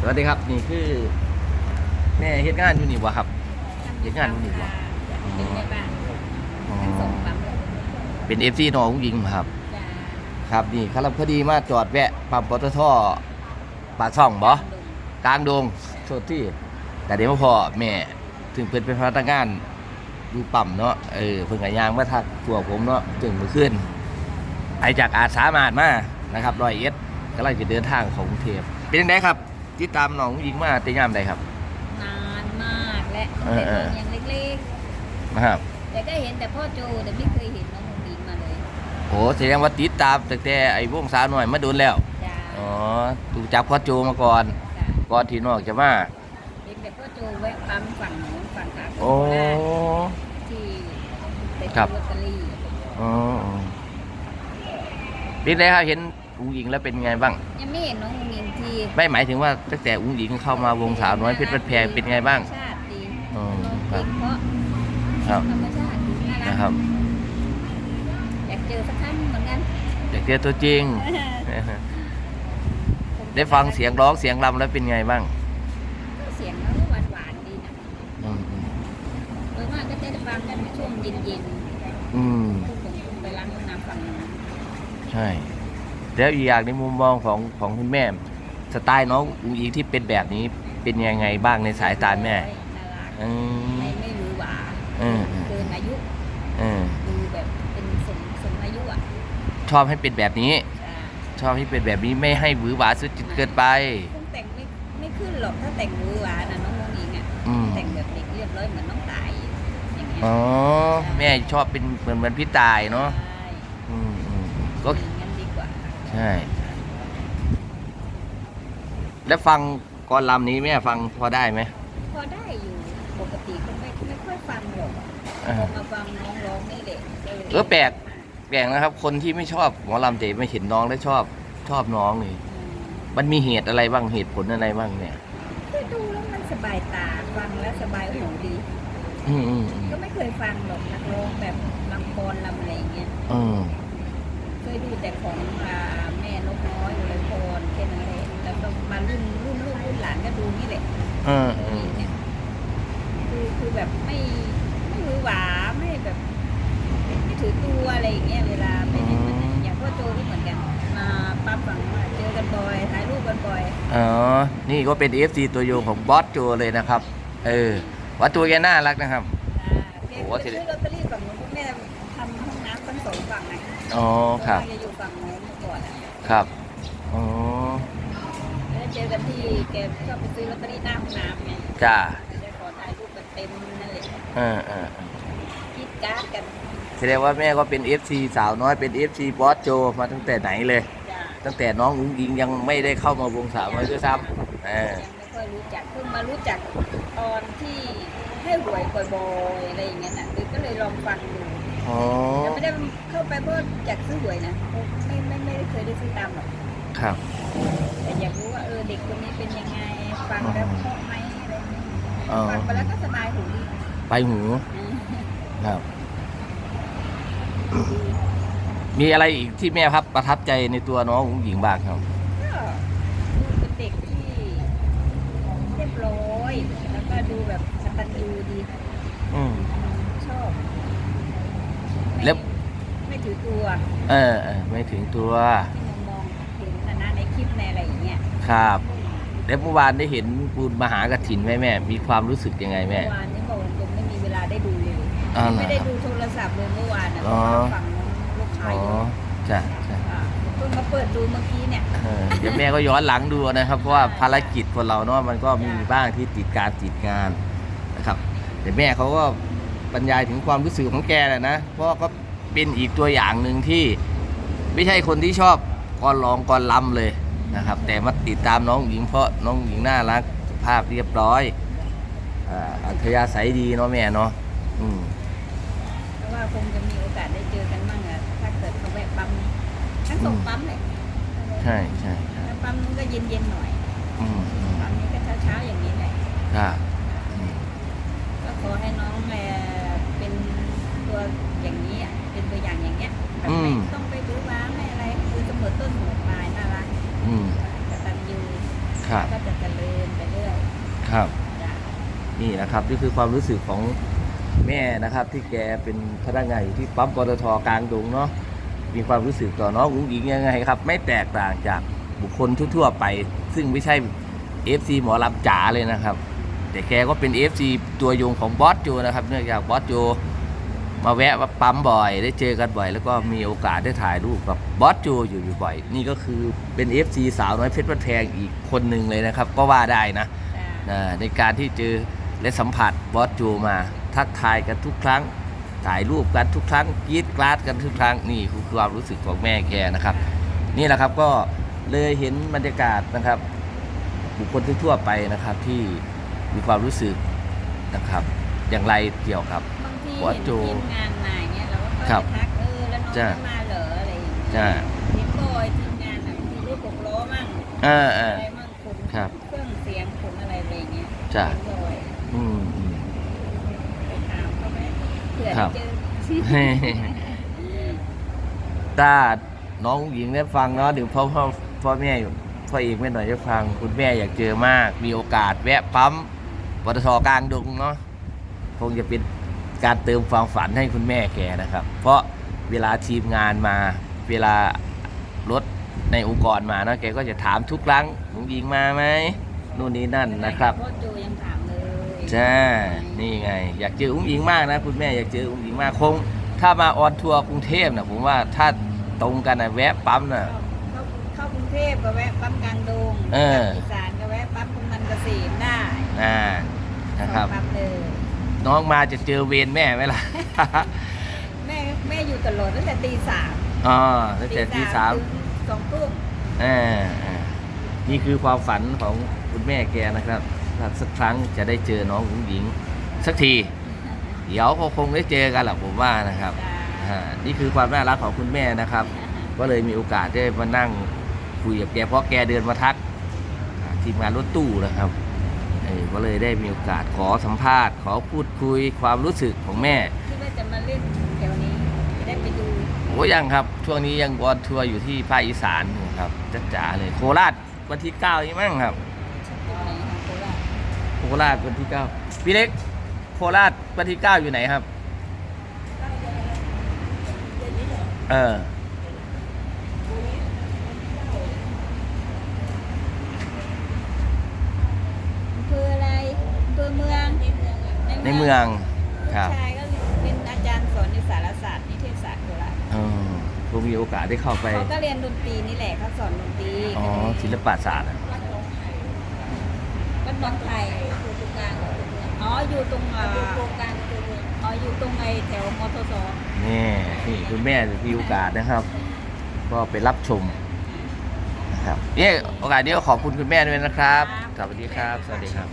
สวัสดีครับ นี่คือ แม่เฮ็ดงานอยู่นี่บ่ครับเฮ็ดงานอยู่นี่บ่เป็นไงบ้างอ๋ทั้งสองปั๊มเลยเป็น FC น้องผู้หญิงครับ จ้าครับนี่ครับพอดีมาจอดแวะปั๊มปตทปากช่องบ่กลางดงโทษที่แต่เดี๋ยวมาพอแม่ถึงเพิ่นเป็นพนักงานดูปั๊มเนาะเออเพิ่นก็ย่างมาทักตัวผมเนาะถึงมื้อคืนไปจากอาสามารถมานะครับร้อยเอ็ดกำลังจะเดินทางของกรุงเทพเป็นจังไดครับ ติดตามน้องผู้หญิงมาแต่ยามใดครับ นานมากและเออแต่เอตออนยังเล็กนะครับ ๆ แต่ก็เห็นแต่พ่อโจแต่ไม่เคยเห็นน้องหงอิงมาเลยโอ้แสดงว่าติดตามตั้งแต่ไอ้วงสาวหน่อยมาโดนแล้ว จ้าอ๋อดูจักพ่อโจมาก่อน จ้าก่อนที่นอกจะมา เห็นแต่พ่อโจแวะปั๊มฝั่งโน้นฝั่งขาโอ้โคราชที่ไปครัซื้อบลอตเตอรี่ อ๋อเป็นไงครับเห็น อุ้งอิงแล้วเป็นไงบ้าง ยังไม่เห็นน้องหงอิงทีไม่หมายถึงว่าตั้งแต่อุ้งอิงเข้ามาวงสาวน้อยเพชรบัดแพงเป็นไงบ้างชาติดีอ๋อน้องครับเก่งเพราะครับธรรมชาติดีน่ารันะกครับ อยากเจอสักครั้งเหมือนกันอยากเจอตัวจริง ได้ฟังเสียงร้องเสียงรำแล้วเป็นไงบ้างเสียงเขาหวานหวานๆดีนะอืมอืมโดยมากก็จะได้ฟังกันในช่วงเย็นอืมๆทุกคนไปล้างห้องน้ำฝั่งนู้นใช่ แล้วอีกอย่างในมุมมองของของคุณแม่สไตล์น้องอุ้งอิงที่เป็นแบบนี้เป็นยังไงบ้างในสายตาแม่น่ารักอืม ไม่ไม่หวือหวาเออเออเกินอายุเออดูแบบเป็นสมสมอายุอะชอบให้เป็นแบบนี้จ้ะชอบให้เป็นแบบนี้ไม่ให้หวือหวาสุดจนเกินไป คงแต่งไม่ไม่ขึ้นหรอกถ้าแต่งหวือหวานะน้องโมนิงอะอืม แต่งแบบเด็กเรียบร้อยเหมือนน้องตายอย่างเงี้ยอ๋อแม่ชอบเป็นเหมือนเหมือนพี่ตายเนาะใช่อืมอืมก็ ใช่ แล้วฟังกรลำนี้แม่ฟังพอได้ไหมพอได้อยู่ปกติก็ไม่ไม่ค่อยฟังหรอกอ่าพอมาฟังน้องร้องนี่แหละเออแปลกแปลกนะครับ คนที่ไม่ชอบหมอลำแต่ไม่เห็นน้องแล้วชอบชอบน้องนี่อืมมันมีเหตุอะไรบ้างเหตุผลอะไรบ้างเนี่ยก็ดูแล้วมันสบายตาฟังแล้วสบายหูดี อืมอืมอืมก็ไม่เคยฟังหรอกนักร้องแบบลำกรลำอะไรอย่างเงี้ย อืมเค ยดูแต่ของอ่าแม่นกน้อยอุไรพรแค่นั้นแหละแล้วก็มารุ่นรุ่นลูกรุ่นหลานก็ดูนี่แหละเออเอเอออเนี่ยคือคือแบบไม่ไม่มือหวาไม่แบบไม่ถือตัวอะไรอย่างเงี้ยเวลาไปไหนมาไหนอย่างพ่อโจก็เหมือนกันมาปั๊บฝังว่าเจอกันบ่อยถ่ายรูปกันบ่อยอ๋อ นี่ก็เป็น FC ตัวยงของบอสโจเลยนะครับ เออว่าตัวแกน่ารักนะครับ อ่าแกโอ้ก็ทีซื้นี้อลอตเตอรี่ฝั่งนู้นคุณแม่ ทำห้องน้ำทั้งสองฝั่งไงอ๋อครับเพาะว่าแกอยู่ฝั่งโน้นเมื่อก่อนอะครับ อ๋อ แล้วเจอกันที่แกชอบไปซื้อลอตเตอรี่หน้าห้องน้ำไงจ้าแกขอถ่ายรูปกันเต็มนั่นแหละเออเออเออคิดการ์ดกันแสดงว่าแม่ก็เป็น FC สาวน้อย เป็น FC บอสโจมาตั้งแต่ไหนเลย จ้าตั้งแต่น้องอุ้งอิงยังไม่ได้เข้ามาวงสาวน้อยด้วยซ้ำเออ ยังไม่ค่อยรู้จักเพิ่งมารู้จักตอนที่ให้หวยบ่อยๆอะไรอย่างเงี้ยน่ะคือก็เลยลองฟังดู อ๋อ แต่ไม่ได้เข้าไปเพื่ออยากซื้อหวยนะไม่ไม่ไม่ได้เคยได้ซื้อตามหรอกครับ แต่อยากรู้ว่าเออเด็กคนนี้เป็นยังไงฟังแล้วเพราะไหมอะไรอย่างเงี้ยอ๋อ ฟังไปแล้วก็สบายหูดีไปหู อืมครับ ดีมีอะไรอีกที่แม่ครับประทับใจในตัวน้องอุ้งอิงบ้างครับ ก็ดูเป็นเด็กที่เรียบร้อยแล้วก็ดูแบบกตัญญูดี อืมชอบ ไม่แล้ว ไม่ถือตัวเออเออไม่ถึงตัวที่มองมองเห็นฐานะในคลิปในอะไรอย่างเงี้ยครับแล้วเมื่อวานได้เห็นบุญมหากฐินไหมแม่ มีความรู้สึกยังไงแม่ เมื่อวานนี้บอกตรงๆไม่มีเวลาได้ดูเลยอ้าวเหรอไม่ได้ดูโทรศัพท์เลยเมื่อวานนะเพอ๋อ ราะว่าฝั่งลูกค้าอ๋ออยู่จ้ะจ้ะอ่าเพิ่งมาเปิดดูเมื่อกี้เนี่ย เออเดี๋ยวแม่ก็ย้อนหลังดูนะครับ เพราะว่าภารกิจคนเราเนาะมันก็มีบ้างที่ติดการติดงานนะครับ แต่แม่เขาก็ บรรยายถึงความรู้สึกของแกแหละนะ เพราะก็เป็นอีกตัวอย่างหนึ่งที่ไม่ใช่คนที่ชอบกรร้องกรลำเลยนะครับ แต่มาติดตามน้องหญิงเพราะน้องหญิงน่ารักสุภาพเรียบร้อยอ่าอัธยาศัยดีเนาะแม่เนาะอืมเพราะว่าคงจะมีโอกาสได้เจอกันบ้างอะถ้าเกิดเขาแวะปั๊มทั้งสองปั๊มเลยใช่ใช่ใช่แล้วปั๊มนู้นก็เย็นๆหน่อยอืมอืมปั๊มนี้ก็เช้าๆอย่างนี้แหละครับอืม ก็ขอให้น้องแลเป็นตัวอย่างนี้อะเป็นตัวอย่าง อย่างเงี้ยแบบไม่ต้องไปบื้อว้าไม่อะไรคือเสมอต้นเสมอปลายน่ารักอืมกตัญญูคครับ ก็จะเจริญไปเรื่อยครับ จ้ะนี่นะครับนี่คือความรู้สึกของแม่นะครับ ที่แกเป็นพนักงานอยู่ที่ปั๊มปตทกลางดงเนาะมีความรู้สึกต่อน้องอุ้งอิงยังไงครับ ไม่แตกต่างจากบุคคลทั่วๆไป ซึ่งไม่ใช่ FC หมอลำจ๋าเลยนะครับ แต่แกก็เป็น FC ตัวยงของบอสโจนะครับ เนื่องจากบอสโจ มาแวะมาปั๊มบ่อย ได้เจอกันบ่อย แล้วก็มีโอกาสได้ถ่ายรูปกับบอสโจอยู่บ่อยๆนี่ก็คือเป็น FC สาวน้อยเพชรบ้านแพงอีกคนหนึ่งเลยนะครับ ก็ว่าได้นะจ้ะอ่าในการที่เจอและสัมผัสบอสโจมา ทักทายกันทุกครั้ง ถ่ายรูปกันทุกครั้งกรีดกราดกันทุกครั้งนี่คือความรู้สึกของแม่แกนะครับ นี่แหละครับก็เลยเห็นบรรยากาศนะครับ บุคคลทั่วๆไปนะครับที่มีความรู้สึกนะครับ อย่างไรเกี่ยวกับ บางทีบอสเห็นโจทีมงานมาอย่างเงี้ยเราก็ครัค่อบยทักเออแล้วน้องจ้ะไม่มาเหรออะไรอย่างเงี้ยจ้ะเห็นบอยทีมงานอะบางทีรถหกล้อมั่งเออเออ อะไรมั่งขนครับ เครื่องเสียงขนอะไรอะไรอย่างเงี้ยจ้ะเห็นบ่อยอืมอืม ไปถามเขาไหมเผื่อครัได้บเจอ ถ้าน้องหญิงได้ฟังเนาะเดี๋ยวพ่อพ่อพ่อแม่พ่อเอกแม่หน่อยจะฟัง คุณแม่อยากเจอมาก มีโอกาสแวะปั๊มปตทกลางดงเนาะ คงจะเป็นการเติมความฝันให้คุณแม่แกนะครับ เพราะเวลาทีมงานมา เวลารถในองค์กรมาเนาะแกก็จะถามทุกครั้งน้องหญิงมาไหมนู่นนี่นั่นนะครับพ่อโจยังถามเลยจ้านี่ไง อยากเจออุ้งอิงมากนะ คุณแม่อยากเจออุ้งอิงมากคง ถ้ามาออนทัวร์กรุงเทพนะผมว่าถ้าตรงกันนะแวะปั๊มนะเข้าเข้ากรุงเทพก็แวะปั๊มกลางดงเออกลับอีสานก็แวะปั๊มกำนันเกษมได้อ่านะครับสองปั๊มเลย น้องมาจะเจอเวรแม่ไหมล่ะ แม่แม่อยู่ตลอดตั้งแต่ตีสามอ๋อตั้งแต่ตีสามถึงสองทุ่มอ่าอ่านี่คือความฝันของคุณแม่แกนะครับถ้าสักครั้งจะได้เจอน้องอุ้งอิง สักที เดี๋ยวก็คงได้เจอกันแหละผมว่านะครับจ้าอ่านี่คือความน่ารักของคุณแม่นะครับ ก็เลยมีโอกาสได้มานั่งคุยกับแกเพราะแกเดินมาทักอ่าทีมงานรถตู้นะครับเออ ก็เลยได้มีโอกาสขอสัมภาษณ์ ขอพูดคุยความรู้สึกของแม่คิดว่าจะมาเล่นแถวนี้จะได้ไปดูโอ้ยังครับ ช่วงนี้ยังบอลทัวร์อยู่ที่ภาคอีสานอยู่ครับจ้าจ๋าเลยโคราชวันที่เก้านี่มั้งครับตรงไหนของโคราชโคราชวันที่เก้าพี่เล็กโคราชวันที่เก้าอยู่ไหนครับ เออ อำเภออะไรอำเภอเมือง ในเมืองครับชายก็เป็นอาจารย์สอนในสารศาสตร์นิเทศศาสตร์โคราชเออผมมีโอกาสได้เข้าไปเขาก็เรียนดนตรีนี่แหละเขาสอนดนตรีอ๋อศิลปศาสตร์อะวัดหนองไผ่วัดหนองไผ่อยู่ตรงกลางอ๋ออยู่ตรงอ่าโครงการตัวเมืองอ๋ออยู่ตรงไอ้แถวมทสนี่นี่คุณแม่มีโอกาสนะครับ ก็ไปรับชมนะครับเนี่ยโอกาสนี้ก็ขอบคุณคุณแม่ด้วยนะครับสวัสดีครับ สวัสดีครับ